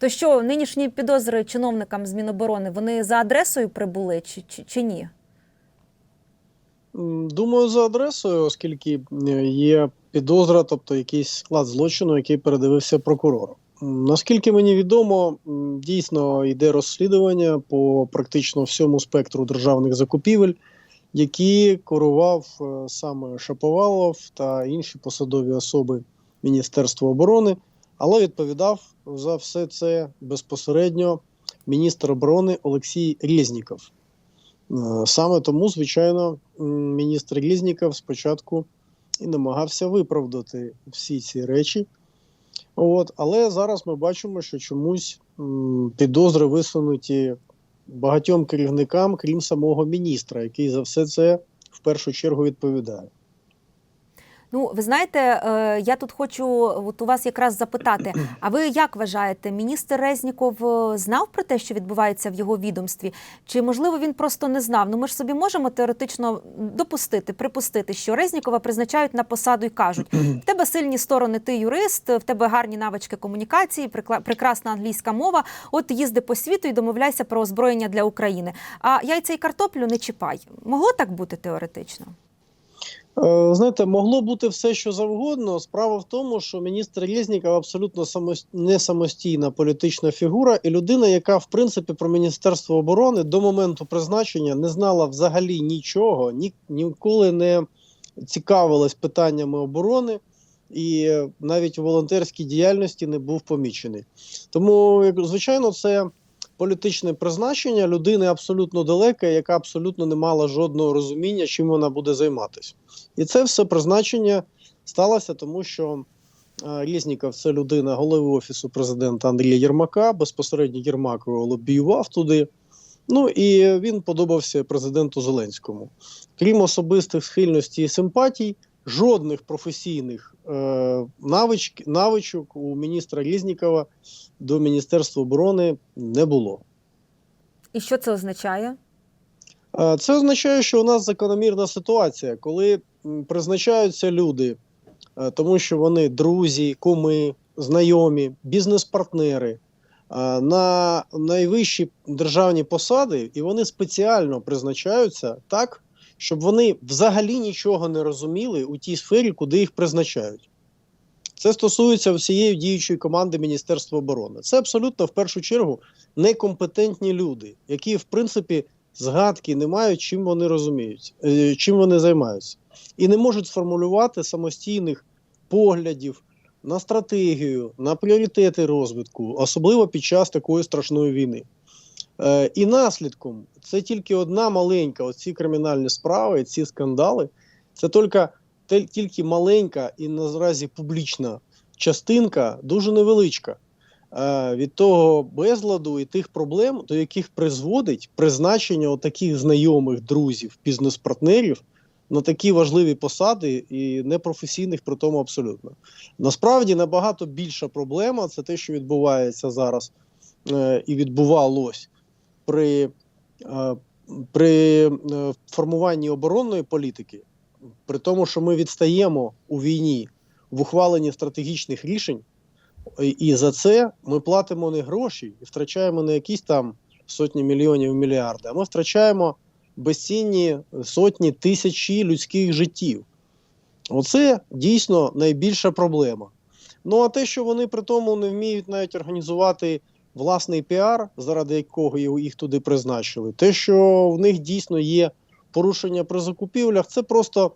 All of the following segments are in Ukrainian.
То що нинішні підозри чиновникам з Міноборони вони за адресою прибули чи, чи, чи ні? Думаю, за адресою, оскільки е, є підозра, тобто якийсь склад злочину, який передивився прокурору. Наскільки мені відомо, дійсно йде розслідування по практично всьому спектру державних закупівель, які керував е, саме Шаповалов та інші посадові особи Міністерства оборони, але відповідав за все це безпосередньо міністр оборони Олексій Резніков. Е, Саме тому, звичайно, міністр Різніков спочатку і намагався виправдати всі ці речі. От, але зараз ми бачимо, що чомусь підозри висунуті багатьом керівникам, крім самого міністра, який за все це в першу чергу відповідає. Ну, ви знаєте, е, я тут хочу от у вас якраз запитати: а ви як вважаєте, міністр Резніков е, знав про те, що відбувається в його відомстві? Чи можливо він просто не знав? Ну ми ж собі можемо теоретично допустити, припустити, що Резнікова призначають на посаду і кажуть: в тебе сильні сторони, ти юрист, в тебе гарні навички комунікації, прекрасна англійська мова. От їзди по світу і домовляйся про озброєння для України. А яйця і картоплю не чіпай. Могло так бути теоретично? Е, Знаєте, могло бути все, що завгодно. Справа в тому, що міністр Резніков абсолютно не самостійна політична фігура, і людина, яка в принципі про міністерство оборони до моменту призначення не знала взагалі нічого, ні... ніколи не цікавилась питаннями оборони. І навіть у волонтерській діяльності не був помічений. Тому, звичайно, це політичне призначення людини абсолютно далеке, яка абсолютно не мала жодного розуміння, чим вона буде займатися. І це все призначення сталося, тому що е, Резніков – це людина голови офісу президента Андрія Єрмака. Безпосередньо Єрмак його лобіював туди. Ну і він подобався президенту Зеленському. Крім особистих схильностей і симпатій, жодних професійних е, навичк, навичок у міністра Резнікова до Міністерства оборони не було. І що це означає? Е, Це означає, що у нас закономірна ситуація, коли призначаються люди, е, тому що вони друзі, куми, знайомі, бізнес-партнери е, на найвищі державні посади, і вони спеціально призначаються так, щоб вони взагалі нічого не розуміли у тій сфері, куди їх призначають. Це стосується всієї діючої команди Міністерства оборони. Це абсолютно в першу чергу некомпетентні люди, які, в принципі, згадки не мають, чим вони розуміють, е, чим вони займаються, і не можуть сформулювати самостійних поглядів на стратегію, на пріоритети розвитку, особливо під час такої страшної війни. Е, І наслідком це тільки одна маленька, оці кримінальні справи, ці скандали, це тільки, тільки маленька і наразі публічна частинка, дуже невеличка. Е, від того безладу і тих проблем, до яких призводить призначення таких знайомих друзів, бізнес-партнерів на такі важливі посади і непрофесійних при тому абсолютно. Насправді набагато більша проблема це те, що відбувається зараз е, і відбувалось при, е, при е, формуванні оборонної політики, при тому, що ми відстаємо у війні в ухваленні стратегічних рішень. І- І за це ми платимо не гроші і втрачаємо не якісь там сотні мільйонів мільярди, а ми втрачаємо безцінні сотні тисячі людських життів. Оце дійсно найбільша проблема. Ну а те, що вони при тому не вміють навіть організувати власний піар, заради якого їх туди призначили, те, що в них дійсно є порушення при закупівлях, це просто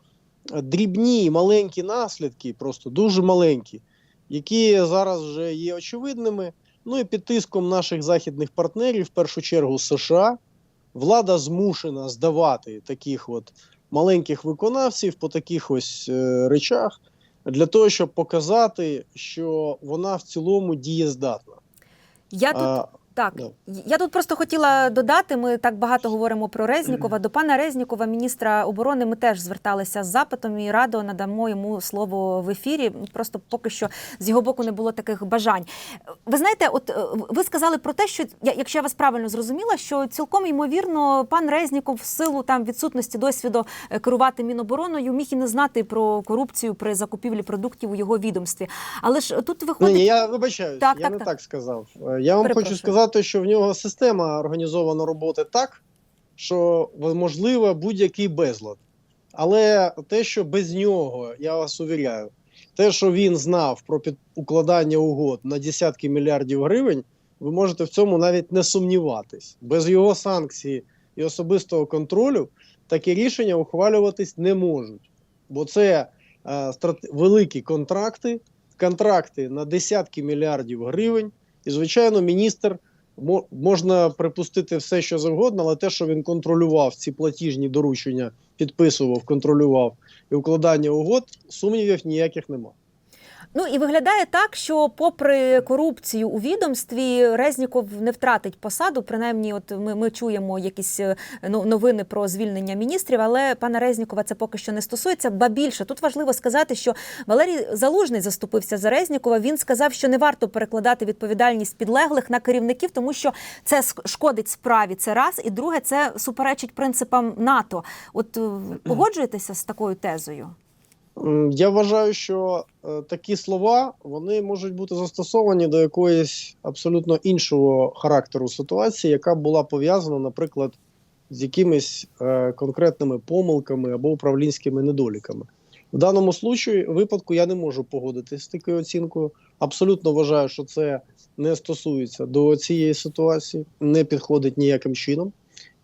е, дрібні маленькі наслідки, просто дуже маленькі які зараз вже є очевидними. Ну і під тиском наших західних партнерів, в першу чергу США, влада змушена здавати таких от маленьких виконавців по таких ось е, речах для того, щоб показати, що вона в цілому дієздатна. Я тут Так, Да. я тут просто хотіла додати. Ми так багато говоримо про Резнікова. До пана Резнікова, міністра оборони, ми теж зверталися з запитом і радо надамо йому слово в ефірі. Просто поки що з його боку не було таких бажань. Ви знаєте, от е, ви сказали про те, що якщо я вас правильно зрозуміла, що цілком ймовірно пан Резніков в силу там відсутності досвіду е, керувати мінобороною міг і не знати про корупцію при закупівлі продуктів у його відомстві. Але ж тут Ні, виходить. ні, я вибачаюсь, Так, я так, не так. так сказав. Е, Я вам Перепрошую. хочу сказати, що в нього система організована роботи так, що можливо будь-який безлад. Але те, що без нього, я вас увіряю, те, що він знав про укладання угод на десятки мільярдів гривень, ви можете в цьому навіть не сумніватись. Без його санкції і особистого контролю такі рішення ухвалюватись не можуть. Бо це е, страт... великі контракти, контракти на десятки мільярдів гривень. І, звичайно, міністр можна припустити все, що завгодно, але те, що він контролював ці платіжні доручення, підписував, контролював і укладання угод, сумнівів ніяких нема. Ну і виглядає так, що, попри корупцію у відомстві, Резніков не втратить посаду. Принаймні, от ми, ми чуємо якісь е, ну, новини про звільнення міністрів, але пана Резнікова це поки що не стосується. Ба більше тут важливо сказати, що Валерій Залужний заступився за Резнікова. Він сказав, що не варто перекладати відповідальність підлеглих на керівників, тому що це шкодить справі. Це раз, і друге, це суперечить принципам НАТО. От е, погоджуєтеся з такою тезою? Я вважаю, що е, такі слова вони можуть бути застосовані до якоїсь абсолютно іншого характеру ситуації, яка була пов'язана, наприклад, з якимись е, конкретними помилками або управлінськими недоліками. В даному случаю, випадку я не можу погодитись з такою оцінкою. Абсолютно вважаю, що це не стосується до цієї ситуації, не підходить ніяким чином,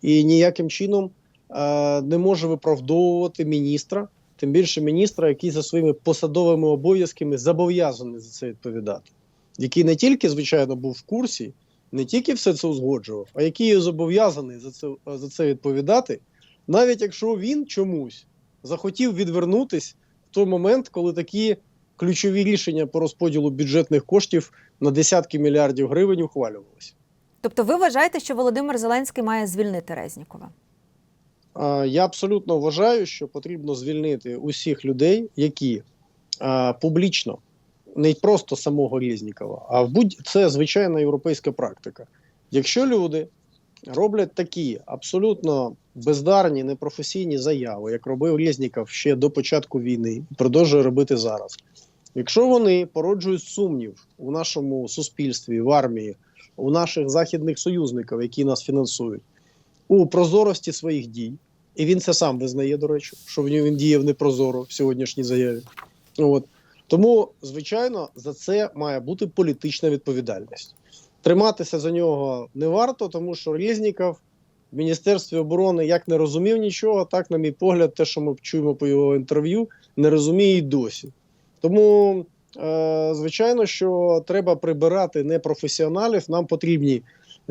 і ніяким чином е, не може виправдовувати міністра тим більше міністра, який за своїми посадовими обов'язками зобов'язаний за це відповідати, який не тільки, звичайно, був в курсі, не тільки все це узгоджував, а який зобов'язаний за це, за це відповідати, навіть якщо він чомусь захотів відвернутись в той момент, коли такі ключові рішення по розподілу бюджетних коштів на десятки мільярдів гривень ухвалювалися. Тобто, ви вважаєте, що Володимир Зеленський має звільнити Резнікова? Я абсолютно вважаю, що потрібно звільнити усіх людей, які публічно, не просто самого Резнікова, а в будь це звичайна європейська практика. Якщо люди роблять такі абсолютно бездарні, непрофесійні заяви, як робив Резніков ще до початку війни, і продовжує робити зараз. Якщо вони породжують сумнів у нашому суспільстві, в армії, у наших західних союзників, які нас фінансують, у прозорості своїх дій, і він це сам визнає, до речі, що в нього він діяв непрозоро в сьогоднішній заяві. От. Тому, звичайно, за це має бути політична відповідальність. Триматися за нього не варто, тому що Резніков в Міністерстві оборони як не розумів нічого, так, на мій погляд, те, що ми чуємо по його інтерв'ю, не розуміє і досі. Тому, е, звичайно, що треба прибирати непрофесіоналів. Нам потрібні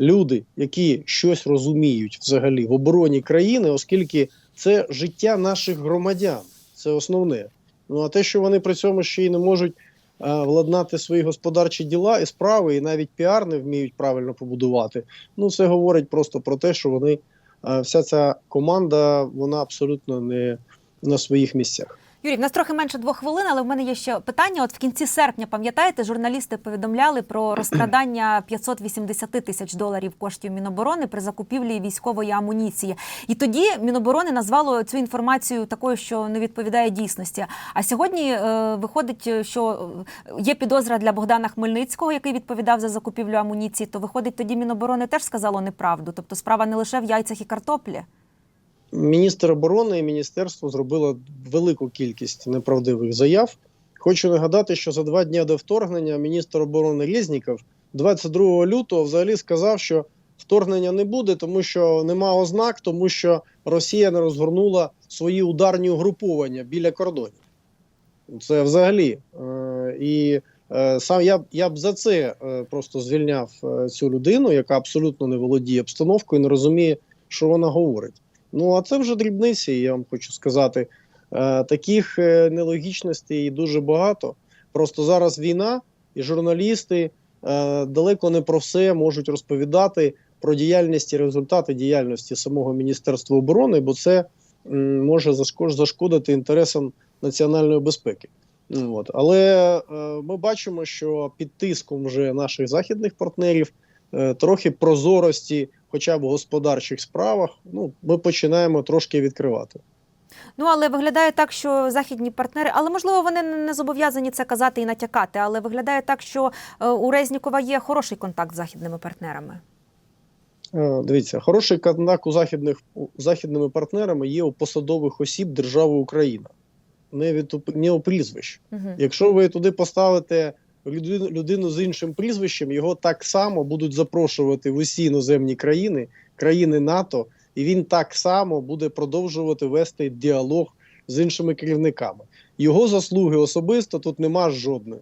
люди, які щось розуміють взагалі в обороні країни, оскільки це життя наших громадян. Це основне. Ну а те, що вони при цьому ще й не можуть е, владнати свої господарчі діла і справи, і навіть піар не вміють правильно побудувати. Ну це говорить просто про те, що вони е, вся ця команда вона абсолютно не на своїх місцях. Юрій, в нас трохи менше двох хвилин, але в мене є ще питання. От в кінці серпня, пам'ятаєте, журналісти повідомляли про розкрадання 580 тисяч доларів коштів Міноборони при закупівлі військової амуніції. І тоді Міноборони назвало цю інформацію такою, що не відповідає дійсності. А сьогодні е, виходить, що є підозра для Богдана Хмельницького, який відповідав за закупівлю амуніції. То виходить, тоді Міноборони теж сказало неправду. Тобто справа не лише в яйцях і картоплі. Міністр оборони і міністерство зробило велику кількість неправдивих заяв. Хочу нагадати, що за два дні до вторгнення міністр оборони Резніков 22 лютого взагалі сказав, що вторгнення не буде, тому що нема ознак, тому що Росія не розгорнула свої ударні угруповання біля кордонів. Це взагалі. Е, і е, сам я, я б за це е, просто звільняв цю людину, яка абсолютно не володіє обстановкою, не розуміє, що вона говорить. Ну а це вже дрібниці, я вам хочу сказати. Е, таких е, нелогічностей дуже багато. Просто зараз війна, і журналісти, е, далеко не про все можуть розповідати про діяльність і результати діяльності самого Міністерства оборони, бо це може зашкодити інтересам національної безпеки. Ну, От. Але ми бачимо, що під тиском вже наших західних партнерів трохи прозорості, хоча б в господарчих справах, ну, ми починаємо трошки відкривати. Ну але виглядає так, що західні партнери, але можливо вони не не зобов'язані це казати і натякати. Але виглядає так, що е, у Резнікова є хороший контакт з західними партнерами. Е, Дивіться, хороший контакт у західних у західними партнерами є у посадових осіб держави Україна, не від не у прізвищ. Угу. Якщо ви туди поставите людину, людину з іншим прізвищем, його так само будуть запрошувати в усі іноземні країни, країни НАТО, і він так само буде продовжувати вести діалог з іншими керівниками. Його заслуги особисто тут нема жодної.